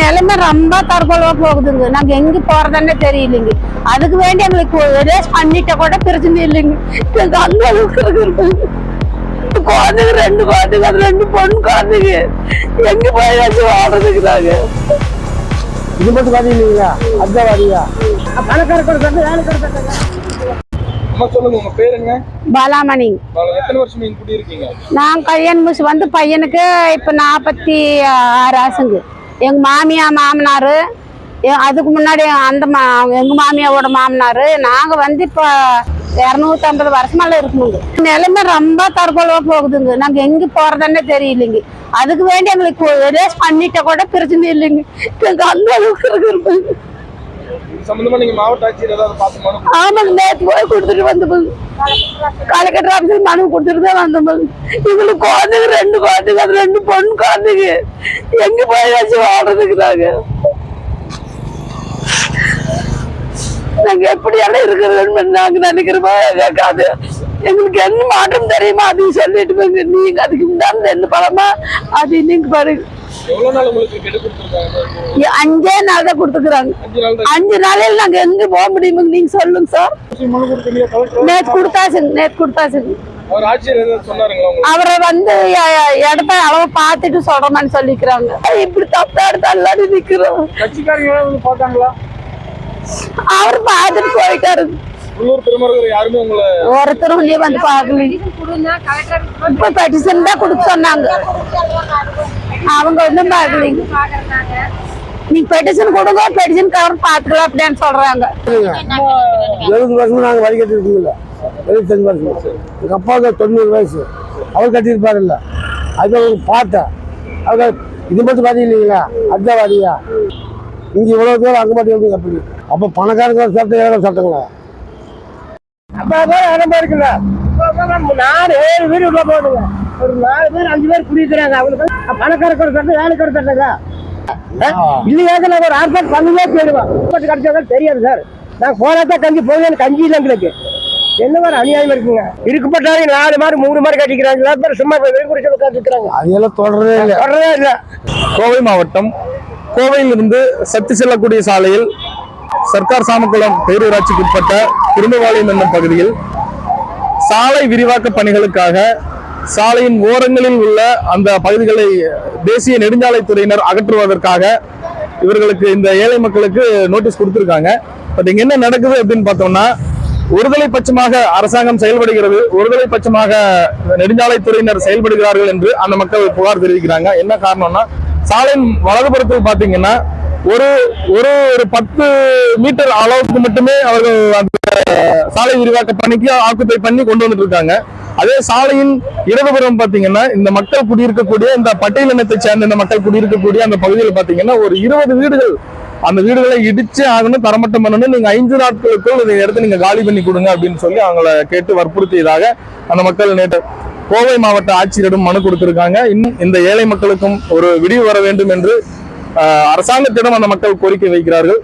நிலைமை ரொம்ப தற்கொலை போகுதுங்க. நாங்க எங்க போறதுன்னு தெரியலைங்க. அதுக்கு வேண்டி எங்களுக்கு ரேஸ் பண்ணிட்ட கூட பிரச்சனை இல்லைங்க. எங்க அந்த அளவுக்கு இருக்குங்க குழந்தைங்க ரெண்டு குழந்தைங்க அது ரெண்டு பொண்ணு குழந்தைங்க. எங்க போய் வச்சு வாழ்றதுக்கு நாங்க? இது மட்டும் பாத்தீங்களா அதுதான் வாதியா பணக்கார கொடுத்தாங்க வேலை கொடுத்தாங்க பாலாமணி. நான் கல்யாணம் முடிச்சு வந்து பையனுக்கு இப்போ நாற்பத்தி ஆறு ஆசுங்க. எங்க மாமியா மாமனார் அதுக்கு முன்னாடி அந்த மா எங்க மாமியாவோட மாமனார் நாங்க வந்து இப்போ இரநூத்தம்பது வருஷமெல்லாம் இருக்கணுங்க நிலைமை ரொம்ப தற்கொலை போகுதுங்க. நாங்க எங்க போறதுன்னு தெரியலைங்க. அதுக்கு வேண்டி எங்களுக்கு ரேஸ் பண்ணிட்ட கூட பிரச்சனை இல்லைங்க. எங்க அந்த அளவுக்கு இருக்குங்க சம்பந்தமா நீங்க மாவட்ட ஆட்சியர் ஏதாவது பார்த்து ஆமாங்க நேற்று போய் கொடுத்துட்டு வந்தோம் கலெக்டர் ஆஃபீஸில் மனு கொடுத்துட்டு தான் வந்தோம் இவங்களுக்கு குழந்தைங்க ரெண்டு குழந்தைங்க அது ரெண்டு பொண்ணு குழந்தைங்க. எங்க போய் வச்சு வாழ்றதுக்கு நாங்க? நாங்க எப்படியெல்லாம் இருக்கிறதுன்னு நாங்க நினைக்கிறோமோ கேட்காது எங்களுக்கு என்ன மாற்றம் தெரியுமா அதையும் சொல்லிட்டு போங்க. நீங்க அதுக்கு முன்னாடி என்ன பழமா அது நீங்க பாருங்க. அஞ்சே நாள் தான் கொடுத்துக்கிறாங்க. அஞ்சு நாளையில் நாங்க எங்க போக முடியுமுங்க நீங்க சொல்லுங்க சார். நேத்து கொடுத்தாச்சுங்க நேத்து கொடுத்தாச்சுங்க அவர் வந்து இடத்த அளவு பார்த்துட்டு சொல்றோம்னு சொல்லிக்கிறாங்க. இப்படி தப்பா எடுத்து எல்லாரும் நிக்கிறோம். அவர் பார்த்துட்டு போயிட்டாரு. ஒருத்தரும் உள்ளே வந்து பார்க்கல. இப்ப பெட்டிஷன் தான் கொடுக்க சொன்னாங்க. அவங்க ஒன்றும் பார்க்கலீங்க நீங்க பெட்டிஷன் கொடுங்க பெட்டிஷன் கவர் பார்த்துக்கலாம் அப்படின்னு சொல்றாங்க. எழுபது வருஷம் நாங்கள் வரி கட்டிருக்கோம்ல எழுபத்தஞ்சு வருஷம். எங்கள் அப்பாவுக்கு தொண்ணூறு வயசு. அவர் கட்டியிருப்பாருல்ல. அது ஒரு பார்த்தேன் அது இது மட்டும் பார்த்தீங்களா அதுதான் வாதியா இங்கே இவ்வளோ தூரம் அங்கே மட்டும் எப்படி அப்படி அப்போ பணக்காரங்க சட்டம் ஏழை சட்டங்களா? அப்போ தான் இடமா இருக்குல்ல. நாலு ஏழு வீடு உள்ள போகுதுங்க ஒரு நாலு பேர் அஞ்சு பேர் குடிக்கிறாங்க அவங்களுக்கு பணக்காரங்க ஒரு சட்டம் வேலைக்கு ஒரு சட்டங்க இல்லையா நான் ஒரு ஆர்ப்பாட் பண்ணியே ஆர்ப்பாட்டு கிடைச்சதா தெரியாது சார். நான் போராட்டம் கஞ்சி எனக்கு கஞ்சி இல்லை எங்களுக்கு. என்ன மாதிரி அநியாயம் இருக்குங்க? இருக்கப்பட்டாங்க நாலு மாதிரி மூணு மாதிரி கட்டிக்கிறாங்க பேர் சும்மா வெறும் குடிச்சு உட்காந்துக்கிறாங்க அதெல்லாம் தொடரவே இல்லை. தொடரவே இல்லை. கோவை மாவட்டம் கோவையிலிருந்து சத்தி செல்லக்கூடிய சாலையில் சர்க்கார் சாமக்குளம் பேரூராட்சிக்கு உட்பட்ட திரும்பவாளையம் என்னும் பகுதியில் சாலை விரிவாக்க பணிகளுக்காக சாலையின் ஓரங்களில் உள்ள அந்த பகுதிகளை தேசிய நெடுஞ்சாலைத்துறையினர் அகற்றுவதற்காக இவர்களுக்கு இந்த ஏழை மக்களுக்கு நோட்டீஸ் கொடுத்துருக்காங்க. பட் இங்க என்ன நடக்குது அப்படின்னு பார்த்தோம்னா ஒருதலை பட்சமாக அரசாங்கம் செயல்படுகிறது ஒருதலை பட்சமாக நெடுஞ்சாலைத்துறையினர் செயல்படுகிறார்கள் என்று அந்த மக்கள் புகார் தெரிவிக்கிறாங்க. என்ன காரணம்னா சாலையின் வலதுபுறத்தில் பாத்தீங்கன்னா ஒரு ஒரு ஒரு பத்து மீட்டர் அளவுக்கு மட்டுமே அவர்கள் அந்த சாலை விரிவாக்க பணிக்கு ஆக்குப்பை பண்ணி கொண்டு வந்துட்டு இருக்காங்க அதே சாலையின் இடதுபுறம் பாத்தீங்கன்னா இந்த மக்கள் குடியிருக்கக்கூடிய இந்த பட்டியலினத்தை சேர்ந்த இந்த மக்கள் குடியிருக்கக்கூடிய அந்த பகுதியில் பாத்தீங்கன்னா ஒரு இருபது வீடுகள் அந்த வீடுகளை இடிச்சு ஆகணும் தரமட்டம் பண்ணணும். நீங்க ஐந்து நாட்களுக்குள் இந்த இடத்த நீங்க காலி பண்ணி கொடுங்க அப்படின்னு சொல்லி அவங்கள கேட்டு வற்புறுத்தியதாக அந்த மக்கள் நேற்று கோவை மாவட்ட ஆட்சியரிடம் மனு கொடுத்திருக்காங்க. இன்னும் இந்த ஏழை மக்களுக்கும் ஒரு விடிவு வர வேண்டும் என்று அரசாங்கத்திடம் அந்த மக்கள் கோரிக்கை வைக்கிறார்கள்.